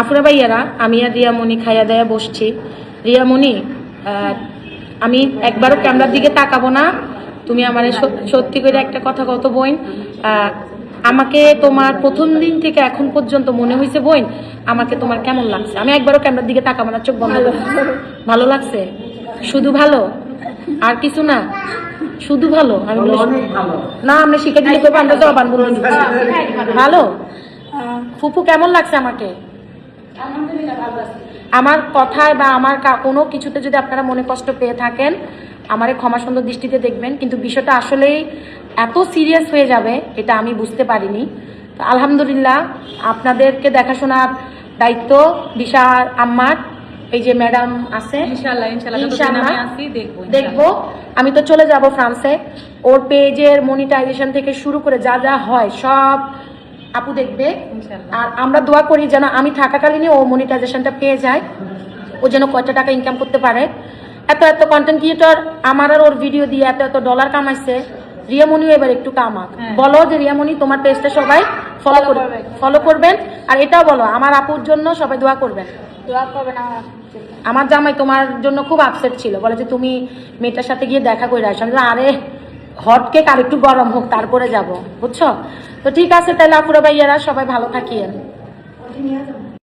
আফরা ভাইয়ারা আমি আর রিয়ামণি খাইয়া দেয়া বসছি। রিয়ামণি আমি একবারও ক্যামেরার দিকে তাকাবো না। তুমি আমার সত্যি করে একটা কথা কত বইন আমাকে তোমার প্রথম দিন থেকে এখন পর্যন্ত মনে হয়েছে বইন আমাকে তোমার কেমন লাগছে? আমি একবারও ক্যামেরার দিকে তাকাবো না চোখ বন্ধ। ভালো। লাগছে? শুধু ভালো? আর কিছু না? শুধু ভালো? আমি বলি, না আমরা শিখে দিলে করব আমরা তো আবার বলে ভালো? ফুপু কেমন লাগছে আমাকে? আমার কথায় বা আমার কোনো কিছুতে যদি আপনারা মনে কষ্ট পেয়ে থাকেন আমারে ক্ষমা সুন্দর দৃষ্টিতে দেখবেন কিন্তু বিষয়টা আসলেই এত সিরিয়াস হয়ে যাবে এটা আমি বুঝতে পারিনি। তো আলহামদুলিল্লাহ আপনাদেরকে দেখাশোনার দায়িত্ব বিশাল আম্মার এই যে ম্যাডাম আছে। দেখব আমি তো চলে যাব ফ্রান্সে। ওর পেজের মনিটাইজেশন থেকে শুরু করে যা যা হয় সব আপু দেখবে। আর আমরা দোয়া করি যেন আমি থাকাকালীনই ও মনিটাইজেশনটা পেয়ে যায়। ও যেন কয়টা টাকা ইনকাম করতে পারে। এত এত কন্টেন্ট ক্রিয়েটর আমার আর ওর ভিডিও দিয়ে এত এত ডলার কামাইছে। রিয়ামণিও এবার একটু কামাক। হ্যাঁ। বলো যে রিয়ামণি তোমার পেজটা সবাই ফলো করবে। ফলো করবেন। আর এটাও বলো আমার আপুর জন্য সবাই দোয়া করবেন। দোয়া করবেন আমার আমার জামাই তোমার জন্য খুব আপসেট ছিল। বলে যে তুমি মেয়েটার সাথে গিয়ে দেখা করে আসো। আমি আরে হট কেক আর একটু গরম হোক, তারপরে যাব। বুঝছ? তো ঠিক আছে তাহলে আপুরা ভাইয়ারা, সবাই ভালো থাকিয়েন।